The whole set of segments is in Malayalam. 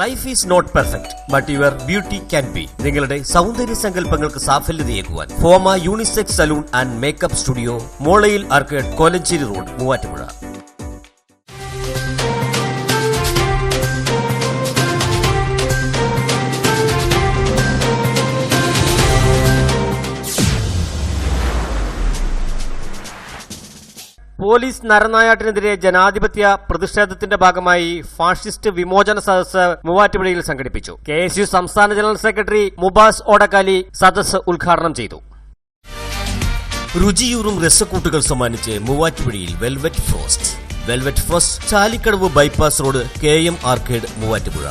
Life is not perfect but your beauty can be നിങ്ങളുടെ സൗന്ദര്യ സങ്കല്പങ്ങൾക്ക് സാഫല്യതയേകുവാൻ Foma unisex salon and makeup studio Molayil arcade Kolenchery road Muvattupuzha. Police നരനായാട്ടിനെതിരെ ജനാധിപത്യ പ്രതിഷേധത്തിന്റെ ഭാഗമായി ഫാഷിസ്റ്റ് വിമോചന സദസ്സ് മൂവാറ്റുപുഴയിൽ സംഘടിപ്പിച്ചു. കെ സംസ്ഥാന ജനറൽ സെക്രട്ടറി മുബാസ് ഓടക്കാലി സദസ്സ് ഉദ്ഘാടനം ചെയ്തു. രുചിയൂറും രസക്കൂട്ടുകൾ സമ്മാനിച്ച് മൂവാറ്റുപുഴയിൽ velvet frost. Velvet frost Chalikkadavu bypass road K M arcade Muvattupuzha.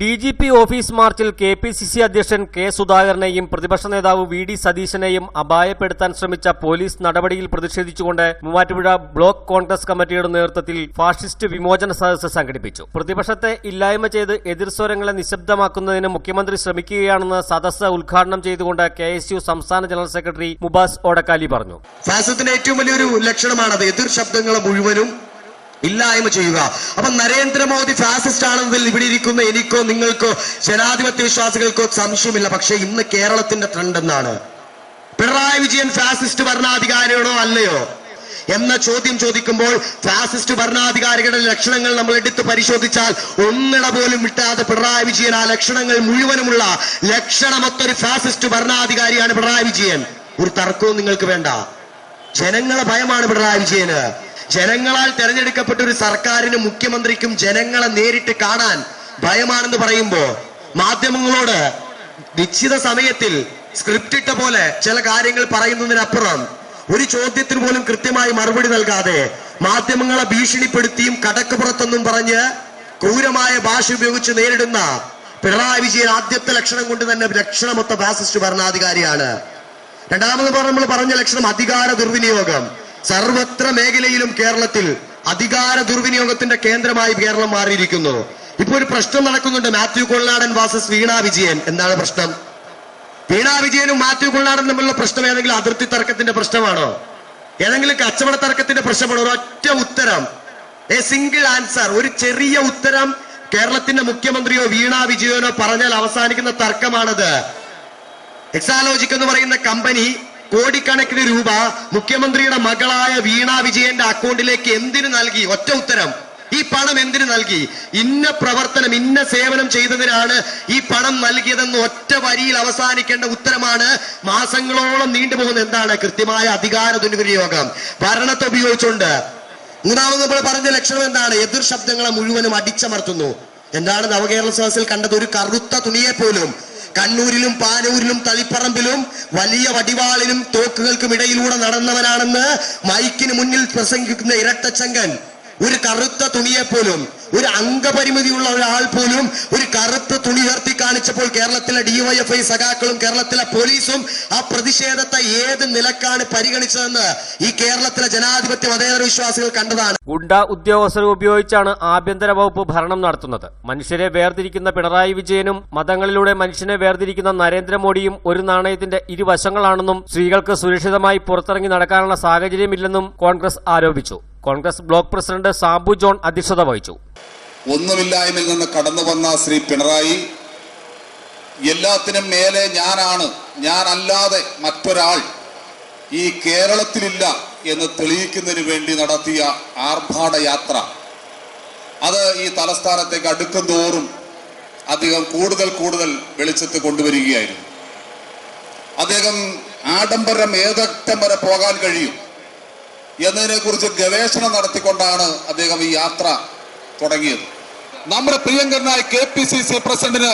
D G P office മാർച്ചിൽ കെ പി സി സി അധ്യക്ഷൻ കെ സുധാകരനെയും പ്രതിപക്ഷ നേതാവ് വി ഡി സതീശനെയും അപായപ്പെടുത്താൻ ശ്രമിച്ച പോലീസ് നടപടിയിൽ പ്രതിഷേധിച്ചുകൊണ്ട് മൂവാറ്റുപുഴ ബ്ലോക്ക് കോൺഗ്രസ് കമ്മിറ്റിയുടെ നേതൃത്വത്തിൽ ഫാഷിസ്റ്റ് വിമോചന സദസ്സ് സംഘടിപ്പിച്ചു. പ്രതിപക്ഷത്തെ ഇല്ലായ്മ ചെയ്ത് എതിർസ്വരങ്ങളെ നിശബ്ദമാക്കുന്നതിന് മുഖ്യമന്ത്രി ശ്രമിക്കുകയാണെന്ന് സദസ്സ് ഉദ്ഘാടനം ചെയ്തുകൊണ്ട് കെ എസ് യു സംസ്ഥാന ജനറൽ സെക്രട്ടറി മുബാസ് ഓടക്കാലി പറഞ്ഞു. ഫാസിസത്തിന്റെ ഏറ്റവും വലിയൊരു ലക്ഷണമാണത്. എതിർ ശബ്ദങ്ങളെ മുഴുവനും ഇല്ലായ്മ ചെയ്യുക. അപ്പൊ നരേന്ദ്രമോദി ഫാസിസ്റ്റ് ആണെന്നതിൽ ഇവിടെ ഇരിക്കുന്ന എനിക്കോ നിങ്ങൾക്കോ ജനാധിപത്യ വിശ്വാസികൾക്കോ സംശയമില്ല. പക്ഷേ ഇന്ന് കേരളത്തിന്റെ ട്രെൻഡ് എന്നാണ് പിണറായി വിജയൻ ഫാസിസ്റ്റ് ഭരണാധികാരിയാണോ അല്ലയോ? എന്ന ചോദ്യം ചോദിക്കുമ്പോൾ ഫാസിസ്റ്റ് ഭരണാധികാരികളുടെ ലക്ഷണങ്ങൾ നമ്മൾ എടുത്ത് പരിശോധിച്ചാൽ ഒന്നിട പോലും വിട്ടാതെ പിണറായി വിജയൻ ആ ലക്ഷണങ്ങൾ മുഴുവനുമുള്ള ലക്ഷണമൊത്തൊരു ഫാസിസ്റ്റ് ഭരണാധികാരിയാണ് പിണറായി വിജയൻ. ഒരു തർക്കവും നിങ്ങൾക്ക് വേണ്ട. ജനങ്ങളെ ഭയമാണ് പിണറായി വിജയന്. ജനങ്ങളാൽ തെരഞ്ഞെടുക്കപ്പെട്ട ഒരു സർക്കാരിനും മുഖ്യമന്ത്രിക്കും ജനങ്ങളെ നേരിട്ട് കാണാൻ ഭയമാണെന്ന് പറയുമ്പോ മാധ്യമങ്ങളോട് നിശ്ചിത സമയത്തിൽ സ്ക്രിപ്റ്റ് ഇട്ട പോലെ ചില കാര്യങ്ങൾ പറയുന്നതിനപ്പുറം ഒരു ചോദ്യത്തിന് പോലും കൃത്യമായി മറുപടി നൽകാതെ മാധ്യമങ്ങളെ ഭീഷണിപ്പെടുത്തിയും കടക്ക് പുറത്തെന്നും പറഞ്ഞ് ക്രൂരമായ ഭാഷ ഉപയോഗിച്ച് നേരിടുന്ന പിണറായി വിജയൻ ആദ്യത്തെ ലക്ഷണം കൊണ്ട് തന്നെ ലക്ഷണമൊത്ത ഫാസിസ്റ്റ് ഭരണാധികാരിയാണ്. രണ്ടാമത് നമ്മൾ പറഞ്ഞ ലക്ഷണം അധികാര ദുർവിനിയോഗം. സർവത്ര മേഖലയിലും കേരളത്തിൽ അധികാര ദുർവിനിയോഗത്തിന്റെ കേന്ദ്രമായി കേരളം മാറിയിരിക്കുന്നു. ഇപ്പൊ ഒരു പ്രശ്നം നടക്കുന്നുണ്ട്. മാത്യു കൊള്ളാടൻ വാസസ് വീണ വിജയൻ. എന്താണ് പ്രശ്നം? വീണ വിജയനും മാത്യു കൊള്ളാടൻ തമ്മിലുള്ള പ്രശ്നം ഏതെങ്കിലും അതിർത്തി തർക്കത്തിന്റെ പ്രശ്നമാണോ? ഏതെങ്കിലും കച്ചവട തർക്കത്തിന്റെ പ്രശ്നമാണോ? ഒരൊറ്റ ഉത്തരം. എ സിംഗിൾ ആൻസർ ഒരു ചെറിയ ഉത്തരം കേരളത്തിന്റെ മുഖ്യമന്ത്രിയോ വീണ വിജയനോ പറഞ്ഞാൽ അവസാനിക്കുന്ന തർക്കമാണത്. എക്സാലോജിക് എന്ന് പറയുന്ന കമ്പനി കോടിക്കണക്കിന് രൂപ മുഖ്യമന്ത്രിയുടെ മകളായ വീണ വിജയന്റെ അക്കൗണ്ടിലേക്ക് എന്തിനു നൽകി? ഒറ്റ ഉത്തരം. ഈ പണം എന്തിനു നൽകി? ഇന്ന പ്രവർത്തനം ഇന്ന സേവനം ചെയ്തതിനാണ് ഈ പണം നൽകിയതെന്ന് ഒറ്റ വരിയിൽ അവസാനിക്കേണ്ട ഉത്തരമാണ് മാസങ്ങളോളം നീണ്ടുപോകുന്ന എന്താണ് കൃത്യമായ അധികാര ദുരുപയോഗം. ഭരണത്തെ ഉപയോഗിച്ചുകൊണ്ട്. മൂന്നാമത് നമ്മൾ പറഞ്ഞ ലക്ഷണം എന്താണ്? എതിർ ശബ്ദങ്ങളെ മുഴുവനും അടിച്ചമർത്തുന്നു. എന്താണ് നവകേരള സദസ്സിൽ കണ്ടത്? ഒരു കറുത്ത തുണിയെ പോലും കണ്ണൂരിലും പാനൂരിലും തളിപ്പറമ്പിലും വലിയ വടിവാളിലും തോക്കുകൾക്കും ഇടയിലൂടെ നടന്നവനാണെന്ന് മൈക്കിന് മുന്നിൽ പ്രസംഗിക്കുന്ന ഇരട്ടച്ചങ്കൻ ഒരു കറുത്ത തുണിയെ പോലും ഒരു അംഗപരിമിതിയുള്ള ഒരാൾ പോലും ഒരു കറുത്ത തുണി ഉയർത്തി കാണിച്ചപ്പോൾ കേരളത്തിലെ ഡിവൈഎഫ്ഐ സഖാക്കളും കേരളത്തിലെ പോലീസും ആ പ്രതിഷേധത്തെ ഏത് നിലക്കാണ് പരിഗണിച്ചതെന്ന് ഈ കേരളത്തിലെ ജനാധിപത്യ മതേതര വിശ്വാസികൾ കണ്ടതാണ്. ഗുണ്ട ഉദ്യോഗസ്ഥരെ ഉപയോഗിച്ചാണ് ആഭ്യന്തര വകുപ്പ് ഭരണം നടത്തുന്നത്. മനുഷ്യരെ വേർതിരിക്കുന്ന പിണറായി വിജയനും മതങ്ങളിലൂടെ മനുഷ്യനെ വേർതിരിക്കുന്ന നരേന്ദ്രമോദിയും ഒരു നാണയത്തിന്റെ ഇരുവശങ്ങളാണെന്നും സ്ത്രീകൾക്ക് സുരക്ഷിതമായി പുറത്തിറങ്ങി നടക്കാനുള്ള സാഹചര്യമില്ലെന്നും കോൺഗ്രസ് ആരോപിച്ചു. Congress block president Sabu John അധ്യക്ഷത വഹിച്ചു. ഒന്നുമില്ലായ്മയിൽ നിന്ന് കടന്നു വന്ന ശ്രീ പിണറായി എല്ലാത്തിനും മേലെ ഞാനാണ്. ഞാനല്ലാതെ മറ്റൊരാൾ ഈ കേരളത്തിലില്ല എന്ന് തെളിയിക്കുന്നതിന് വേണ്ടി നടത്തിയ ആർഭാട യാത്ര. അത് ഈ തലസ്ഥാനത്തേക്ക് അടുക്കും തോറും അദ്ദേഹം കൂടുതൽ കൂടുതൽ വെളിച്ചത്ത് കൊണ്ടുവരികയായിരുന്നു. അദ്ദേഹം ആഡംബരം ഏതറ്റം വരെ പോകാൻ കഴിയും? എന്നതിനെക്കുറിച്ച് ഗവേഷണം നടത്തിക്കൊണ്ടാണ് അദ്ദേഹം ഈ യാത്ര തുടങ്ങിയത്. നമ്മുടെ പ്രിയങ്കരനായ കെ പി സി സി പ്രസിഡന്റിന്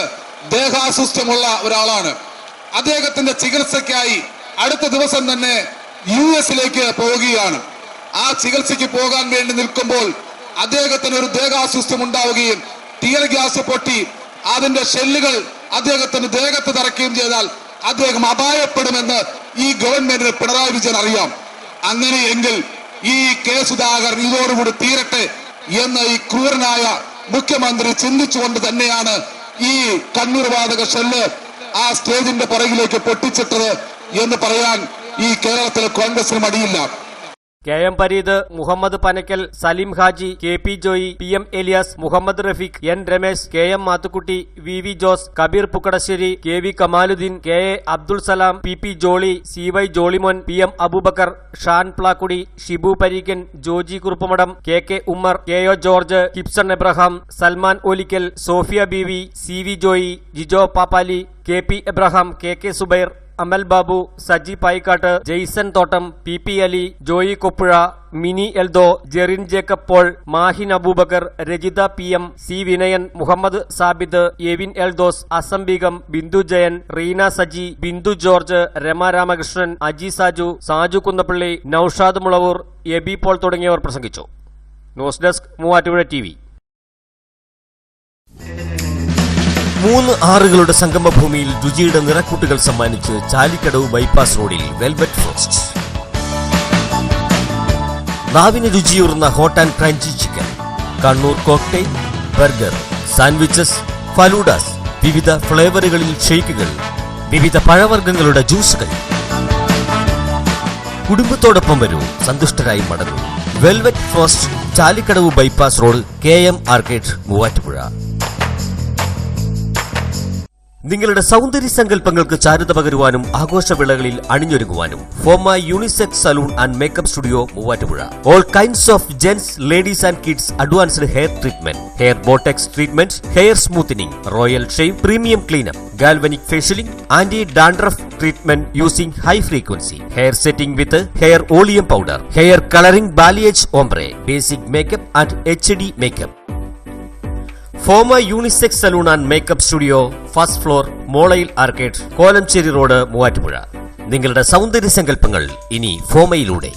ദേഹാസ്വസ്ഥമുള്ള ഒരാളാണ്. അദ്ദേഹത്തിന്റെ ചികിത്സയ്ക്കായി അടുത്ത ദിവസം തന്നെ യു എസിലേക്ക് പോവുകയാണ്. ആ ചികിത്സയ്ക്ക് പോകാൻ വേണ്ടി നിൽക്കുമ്പോൾ അദ്ദേഹത്തിന് ഒരു ദേഹാസ്വസ്ഥ്യം ഉണ്ടാവുകയും ടിയർ ഗ്യാസ് പൊട്ടി അതിന്റെ ഷെല്ലുകൾ അദ്ദേഹത്തിന് ദേഹത്ത് തറക്കുകയും ചെയ്താൽ അദ്ദേഹം അപായപ്പെടുമെന്ന് ഈ ഗവൺമെന്റിന് പിണറായി വിജയൻ അറിയാം. അങ്ങനെയെങ്കിൽ ഈ കെ സുധാകരൻ ഇതോടുകൂടി തീരട്ടെ എന്ന് ഈ ക്രൂരനായ മുഖ്യമന്ത്രി ചിന്തിച്ചുകൊണ്ട് തന്നെയാണ് ഈ കണ്ണൂർ വാതക ഷെല്ല് ആ സ്റ്റേജിന്റെ പുറകിലേക്ക് പൊട്ടിച്ചിട്ടത് എന്ന് പറയാൻ ഈ കേരളത്തിലെ കോൺഗ്രസിന് മടിയില്ല. K M Pareed Muhammad Panakkal Saleem Haji K P Joy P M Elias Muhammad Rafeeq N Ramesh K M Mathukutty V V Jose Kabeer Pukkadassery K V Kamaludheen K A Abdul Salam P P Jolly C Y Jollymon P M Aboobacker Shan Plakkudy Shibu Pareekkan Joji Kuruppamadam K K Ummer K O George Kipson Abraham Salman Olickal Sophia B V C V Joy Jijo Pappali K P Abraham K K Zubair Amal Babu Saji Payikkattu Jaison Thottam P P Ali Joy Koppuzha Mini Eldho Jerin Jacob Paul Mahin Aboobacker Rajitha P M C Vinayan Muhammad Sabid Evin Eldhose Asam Begum Bindu Jayan Reena Saji Bindu George Rama Ramakrishnan Aji Saju Saju Kunnappilly Noushad Muloor Eby Paul തുടങ്ങിയവർ പ്രസംഗിച്ചു. ന്യൂസ് ഡെസ്ക് മൂവാറ്റുപുഴ ടി മൂന്ന് ആറുകളുടെ സംഗമഭൂമിയിൽ രുചിയുടെ നിറക്കൂട്ടുകൾ സമ്മാനിച്ച് Chalikkadavu bypass road velvet frost. നാവിന് രുചിയൂർന്ന hot and crunchy chicken Kannur cocktail burger sandwiches faloodas വിവിധ ഫ്ലേവറുകളിൽ ഷെയ്ക്കുകൾ വിവിധ പഴവർഗങ്ങളുടെ ജ്യൂസുകൾ. കുടുംബത്തോടൊപ്പം വരൂ സന്തുഷ്ടരായി മടങ്ങൂ. Velvet frost Chalikkadavu bypass road K M arcade Muvattupuzha. നിങ്ങളുടെ സൗന്ദര്യ സങ്കല്പങ്ങൾക്ക് ചാരുത പകരുവാനും ആഘോഷവിളകളിൽ അണിഞ്ഞൊരുങ്ങുവാനും Foma unisex salon and makeup studio Muvattupuzha. All kinds of gents ladies and kids advanced hair treatment hair botox treatment hair smoothening royal shave premium cleanup galvanic facialing anti dandruff treatment using high frequency hair setting with hair ഓളിയം powder hair colouring balayage ombre basic makeup and H D makeup Foma unisex salon and makeup studio first floor Molayil arcade Kolenchery road Muvattupuzha. നിങ്ങളുടെ സൗന്ദര്യ സങ്കല്പങ്ങൾ ഇനി ഫോമയിലൂടെ.